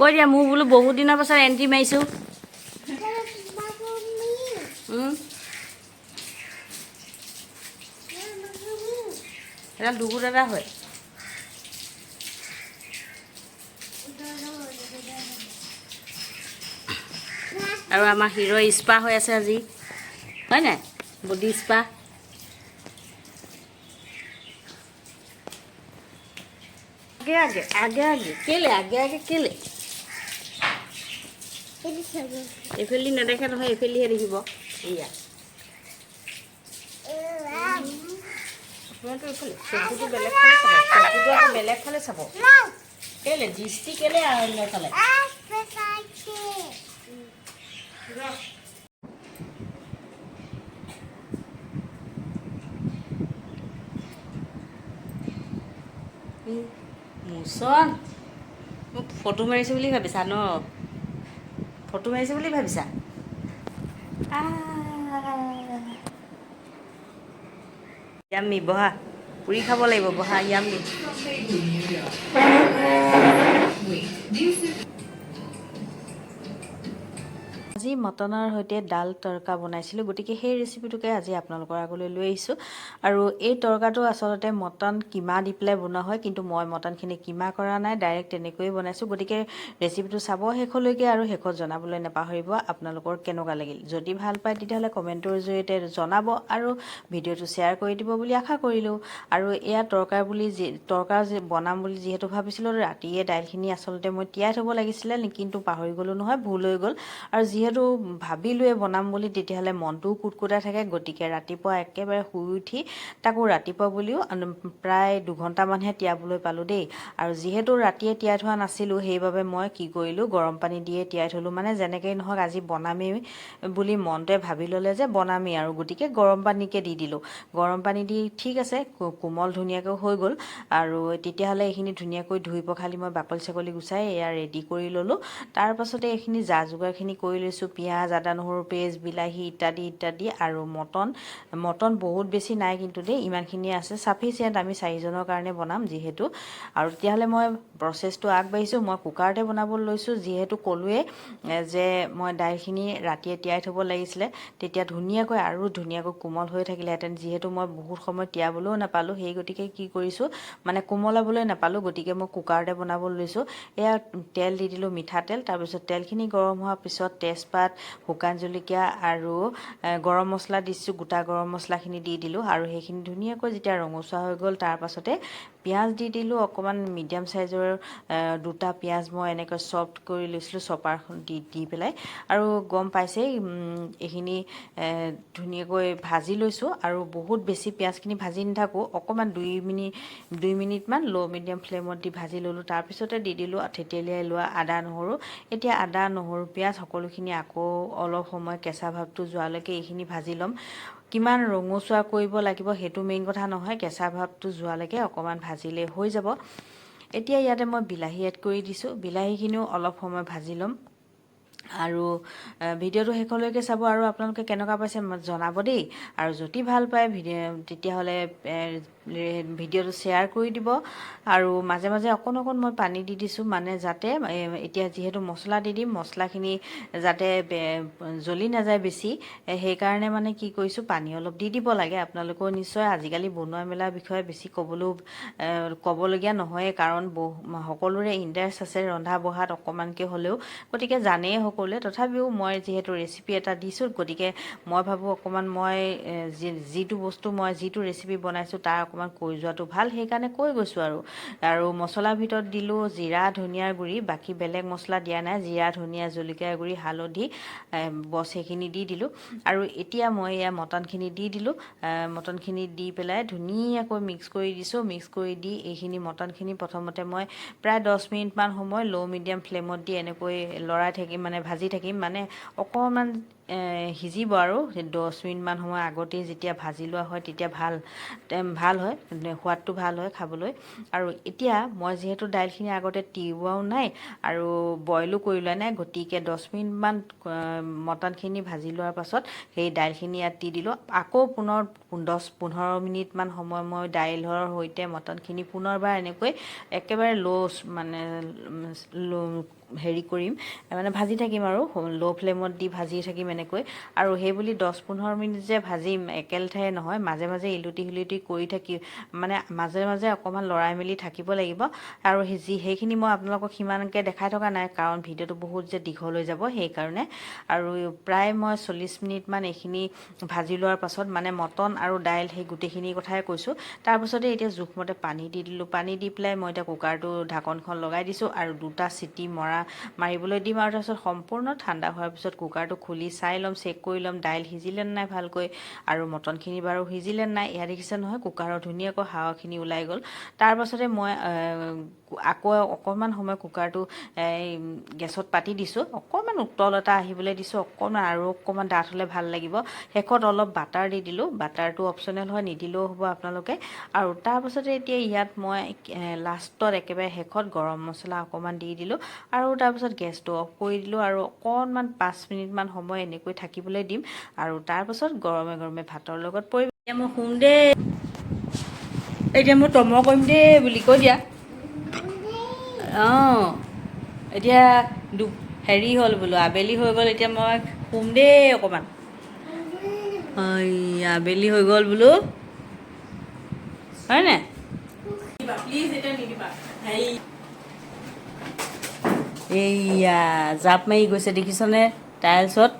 কৈ দিয়া মোৰ বোলো বহুত দিনৰ পাছত এণ্ট্ৰি মাৰিছোঁ। উম, এডাল দুগু দাদা হয়। আৰু আমাৰ হিৰ' স্পা হৈ আছে আজি। হয় নাই? Body spa. আগে আগে আগে আগে। কেলে আগে আগে কেলে? এইফালেদি নেদেখে নহয় এইফালেদিহে দেখিব। এয়া এইফালে বেলেগ ফালে চাব, চকুটো বেলেগ ফালে চাব। কেলে, দৃষ্টি কেলে অন্য ফালে মোচন, মোক ফটো মাৰিছোঁ বুলি ভাবিছা ন? ফটো মাৰিছোঁ বুলি ভাবিছা? ইয়ামি বহা। পুৰি খাব লাগিব বহা য়ামি মটনৰ সৈতে ডাল তৰকা বনাইছিলোঁ। গতিকে সেই ৰেচিপিটোকে আজি আপোনালোকৰ আগলৈ লৈ আহিছোঁ। আৰু এই তৰকাটো আচলতে মটন কিমা দি পেলাই বনোৱা হয় কিন্তু মই মটনখিনি কিমা কৰা নাই ডাইৰেক্ট তেনেকৈয়ে বনাইছোঁ। গতিকে ৰেচিপিটো চাব শেষলৈকে আৰু শেষত জনাবলৈ নাপাহৰিব আপোনালোকৰ কেনেকুৱা লাগিল? যদি ভাল পায় তেতিয়াহ'লে কমেণ্টৰ জৰিয়তে জনাব আৰু ভিডিঅ'টো শ্বেয়াৰ কৰি দিব বুলি আশা কৰিলোঁ। আৰু এয়া তৰকাৰ বুলি যি তৰকাৰ বনাম বুলি যিহেতু ভাবিছিলোঁ ৰাতিয়ে দাইলখিনি আচলতে মই তিয়াই থ'ব লাগিছিলে কিন্তু পাহৰি গ'লোঁ নহয় ভুল হৈ গ'ল। আৰু যিহেতু ভাবিলোৱে বনাম বুলি তেতিয়াহ'লে মনটোও কুটকুটাই থাকে। গতিকে ৰাতিপুৱা একেবাৰে শুই উঠি তাকো ৰাতিপুৱা বুলিও প্ৰায় দুঘণ্টামানহে তিয়াবলৈ পালোঁ দেই। আৰু যিহেতু ৰাতিয়ে তিয়াই থোৱা নাছিলোঁ সেইবাবে মই কি কৰিলোঁ গৰম পানী দিয়ে তিয়াই থ'লোঁ। মানে যেনেকেই নহওক আজি বনামেই বুলি মনটোৱে ভাবি ল'লে যে বনামেই আৰু গতিকে গৰম পানীকে দি দিলোঁ। গৰম পানী দি ঠিক আছে কোমল ধুনীয়াকৈ হৈ গ'ল। আৰু তেতিয়াহ'লে এইখিনি ধুনীয়াকৈ ধুই পখালি মই বাকলি চাকলি গুচাই এয়া ৰেডি কৰি ল'লোঁ। তাৰ পাছতে এইখিনি যা যোগাৰখিনি কৰি লৈছোঁ পিঁয়াজ আদা নহৰু পেষ্ট বিলাহী ইত্যাদি ইত্যাদি আৰু মটন। মটন বহুত বেছি নাই কিন্তু দেই ইমানখিনিয়ে আছে। চাফিচিয়েণ্ট আমি চাৰিজনৰ কাৰণে বনাম যিহেতু। আৰু তেতিয়াহ'লে মই প্ৰচেছটো আগবাঢ়িছোঁ। মই কুকাৰতে বনাব লৈছোঁ। যিহেতু ক'লোৱে যে মই দাইলখিনি ৰাতিয়ে তিয়াই থ'ব লাগিছিলে। তেতিয়া ধুনীয়াকৈ আৰু ধুনীয়াকৈ কোমল হৈ থাকিলেহেঁতেন। যিহেতু মই বহুত সময় তিয়াবলৈও নাপালোঁ। সেই গতিকে কি কৰিছোঁ মানে কোমলাবলৈ নাপালোঁ। গতিকে মই কুকাৰতে বনাব লৈছোঁ। এয়া তেল দি দিলোঁ মিঠাতেল তাৰপিছত তেলখিনি গৰম হোৱাৰ পিছত তেজপাত শুকান জলকীয়া আৰু গৰম মছলা দিছোঁ গোটা গৰম মছলাখিনি দি দিলোঁ আৰু সেইখিনি ধুনীয়াকৈ যেতিয়া ৰঙচুৱা হৈ গ'ল তাৰ পাছতে পিঁয়াজ দি দিলোঁ অকণমান মিডিয়াম চাইজৰ দুটা পিঁয়াজ মই এনেকৈ চফ্ট কৰি লৈছিলোঁ চপাৰখন দি দি পেলাই। আৰু গম পাইছেই এইখিনি ধুনীয়াকৈ ভাজি লৈছোঁ আৰু বহুত বেছি পিঁয়াজখিনি ভাজি নাথাকোঁ অকণমান দুই মিনিট দুই মিনিটমান ল' মিডিয়াম ফ্লেমত দি ভাজি ল'লোঁ। তাৰপিছতে দি দিলোঁ থেতেলিয়াই লোৱা আদা নহৰু। এতিয়া আদা নহৰু পিঁয়াজ সকলোখিনি আকৌ অলপ সময় কেঁচা ভাৱটো যোৱালৈকে এইখিনি ভাজি ল'ম। কিমান ৰঙচুৱা কৰিব লাগিব সেইটো মেইন কথা নহয় কেঁচা ভাৱটো যোৱালৈকে অকণমান ভাজিলে হৈ যাব। এতিয়া ইয়াতে মই বিলাহী এড কৰি দিছোঁ। বিলাহীখিনিও অলপ সময় ভাজি ল'ম। আৰু ভিডিঅ'টো শেষলৈকে চাব আৰু আপোনালোকে কেনেকুৱা পাইছে জনাব দেই। আৰু যদি ভাল পায় ভিডিঅ' তেতিয়াহ'লে ভিডিঅ'টো শ্বেয়াৰ কৰি দিব। আৰু মাজে মাজে অকণ অকণ মই পানী দি দিছোঁ মানে যাতে এতিয়া যিহেতু মছলা দি দিম মছলাখিনি যাতে জ্বলি নাযায় বেছি। সেইকাৰণে মানে কি কৰিছোঁ পানী অলপ দি দিব লাগে। আপোনালোকেও নিশ্চয় আজিকালি বনোৱা মেলাৰ বিষয়ে বেছি ক'বলৈও ক'বলগীয়া নহয়েই। কাৰণ বহু সকলোৰে ইণ্টাৰেষ্ট আছে ৰন্ধা বঢ়াত অকণমানকৈ হ'লেও। গতিকে জানেই সকলোৱে তথাপিও মই যিহেতু ৰেচিপি এটা দিছোঁ গতিকে মই ভাবোঁ অকণমান মই যিটো বস্তু মই যিটো ৰেচিপি বনাইছোঁ তাৰ অকণমান কৈ যোৱাটো ভাল। সেইকাৰণে কৈ গৈছোঁ আৰু। আৰু মছলাৰ ভিতৰত দিলোঁ জিৰা ধনিয়াৰ গুড়ি বাকী বেলেগ মছলা দিয়া নাই। জিৰা ধনিয়া জলকীয়া গুড়ি হালধি বছ সেইখিনি দি দিলোঁ। আৰু এতিয়া মই এয়া মটনখিনি দি দিলোঁ। মটনখিনি দি পেলাই ধুনীয়াকৈ মিক্স কৰি দিছোঁ। মিক্স কৰি দি এইখিনি মটনখিনি প্ৰথমতে মই প্ৰায় দহ মিনিটমান সময় ল' মিডিয়াম ফ্লেমত দি এনেকৈ লৰাই থাকিম মানে ভাজি থাকিম। মানে অকণমান সিজিব আৰু। দহ মিনিটমান সময় আগতেই যেতিয়া ভাজি লোৱা হয় তেতিয়া ভাল ভাল হয় সোৱাদটো ভাল হয় খাবলৈ। আৰু এতিয়া মই যিহেতু দাইলখিনি আগতে তিওৱাও নাই আৰু বইলো কৰি লোৱা নাই গতিকে দহ মিনিটমান মটনখিনি ভাজি লোৱাৰ পাছত সেই দাইলখিনি ইয়াত দি দিলোঁ। আকৌ পুনৰ দহ পোন্ধৰ মিনিটমান সময় মই দাইলৰ সৈতে মটনখিনি পুনৰবাৰ এনেকৈ একেবাৰে ল' মানে হেৰি কৰিম মানে ভাজি থাকিম আৰু ল' ফ্লেমত দি ভাজি থাকিম এনেকৈ আৰু সেই বুলি দহ পোন্ধৰ মিনিট যে ভাজিম একেলেঠাৰে নহয় মাজে মাজে ইলুটি সিলুটি কৰি থাকি মানে মাজে মাজে অকণমান লৰাই মেলি থাকিব লাগিব। আৰু যি সেইখিনি মই আপোনালোকক সিমানকৈ দেখাই থকা নাই কাৰণ ভিডিঅ'টো বহুত যে দীঘল হৈ যাব সেইকাৰণে। আৰু প্ৰায় মই চল্লিছ মিনিটমান এইখিনি ভাজি লোৱাৰ পাছত মানে মটন আৰু দাইল সেই গোটেইখিনি কথাই কৈছোঁ। তাৰপাছতে এতিয়া জোখমতে পানী দি দিলোঁ। পানী দি পেলাই মই এতিয়া কুকাৰটো ঢাকনখন লগাই দিছোঁ আৰু দুটা চিটি মৰা মাৰিবলৈ দিম। আৰু তাৰপিছত সম্পূৰ্ণ ঠাণ্ডা হোৱাৰ পিছত কুকাৰটো খুলি চাই ল'ম, চেক কৰি ল'ম, দাইল সিজিলে নাই ভালকৈ আৰু মটনখিনি বাৰু সিজিলে নাই, এয়া দেখিছে নহয় কুকাৰৰ ধুনীয়াকৈ হাৱাখিনি ওলাই গ'ল। তাৰপাছতে মই আকৌ অকণমান সময় কুকাৰটো গেছত পাতি দিছোঁ। অকণমান উতল এটা আহিবলৈ দিছোঁ অকণমান আৰু অকণমান ডাঠ হ'লে ভাল লাগিব। শেষত অলপ বাটাৰ দি দিলোঁ। বাটাৰটো অপশ্যনেল হয় নিদিলেও হ'ব আপোনালোকে। আৰু তাৰপাছতে এতিয়া ইয়াত মই লাষ্টত একেবাৰে শেষত গৰম মছলা অকণমান দি দিলোঁ। আৰু তাৰপিছত গেছটো অফ কৰি দিলোঁ আৰু অকণমান পাঁচ মিনিটমান সময় এনেকৈ থাকিবলৈ দিম। আৰু তাৰপাছত গৰমে গৰমে ভাতৰ লগত পৰিব। এতিয়া মই শুম দেই এতিয়া মই তম কৰিম দেই বুলি কৈ দিয়া। অঁ। এতিয়া দু হেৰি হ'ল বোলো আবেলি হৈ গ'ল এতিয়া মই শুম দেই অকণমান। আবেলি হৈ গ'ল বোলো। হয় নাই? প্লিজ এতিয়া নিদিবা। হেৰি এইয়া জাপ মাৰি গৈছে দেখিছনে টাইলছত?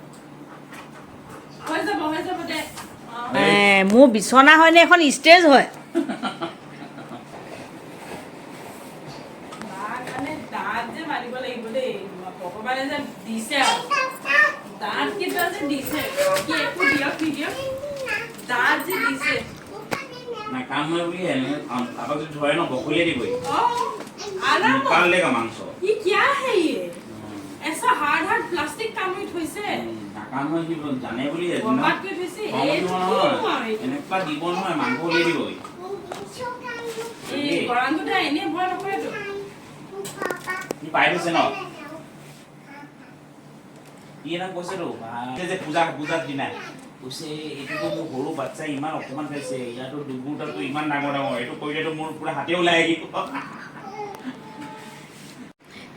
মোৰ বিচনা হয়নে এখন ষ্টেজ হয়। যে মারিব লাগিবলে ভগৱানে যে দিছে আৰু বুলি এনে কাৰোবাক যদি মাংস ই হে এসা এনেকুৱা দিব নহয় মাংস উলিয়াই দিবই গৰাণটো এনে ভয় নকৰেতো সি পাই থৈছে ন এনে কৈছেতো এই যে পূজা পূজাত দিনাই কৈছে, এইটোতো মোৰ সৰু বাচ্ছা, ইমান অকণমান খাইছে ইয়াতো দুগুটাতো ইমান ডাঙৰ ডাঙৰ এইটো কৰিলেতো মোৰ পুৰা হাতে ওলাই আহিব।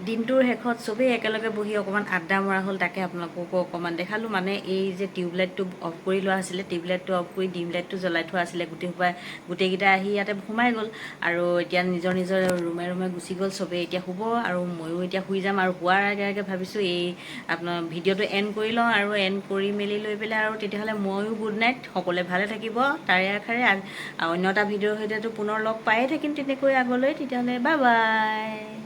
দিনটোৰ শেষত চবেই একেলগে বহি অকণমান আড্ডা মৰা হ'ল তাকে আপোনালোককো অকণমান দেখালোঁ। মানে এই যে টিউবলাইটটো অফ কৰি লোৱা আছিলে টিউবলাইটটো অফ কৰি ডিম লাইটটো জ্বলাই থোৱা আছিলে গোটেই সোপাই গোটেইকেইটা আহি ইয়াতে সোমাই গ'ল। আৰু এতিয়া নিজৰ নিজৰ ৰুমে ৰুমে গুচি গ'ল চবেই এতিয়া শুব আৰু ময়ো এতিয়া শুই যাম আৰু শুৱাৰ আগে আগে ভাবিছোঁ এই আপোনাৰ ভিডিঅ'টো এণ্ড কৰি লওঁ আৰু এণ্ড কৰি মেলি লৈ পেলাই আৰু তেতিয়াহ'লে ময়ো গুড নাইট সকলোৱে ভালে থাকিব তাৰে আশাৰে অন্য এটা ভিডিঅ'ৰ সৈতেতো পুনৰ লগ পায়ে থাকিম তেনেকৈ আগলৈ তেতিয়াহ'লে বাই বাই